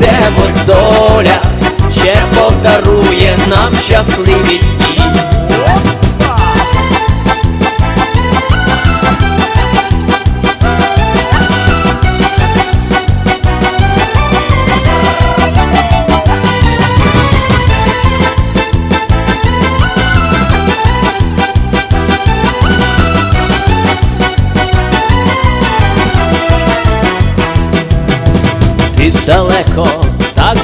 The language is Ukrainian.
зійдемось доля, ще подарує нам щасливі дні.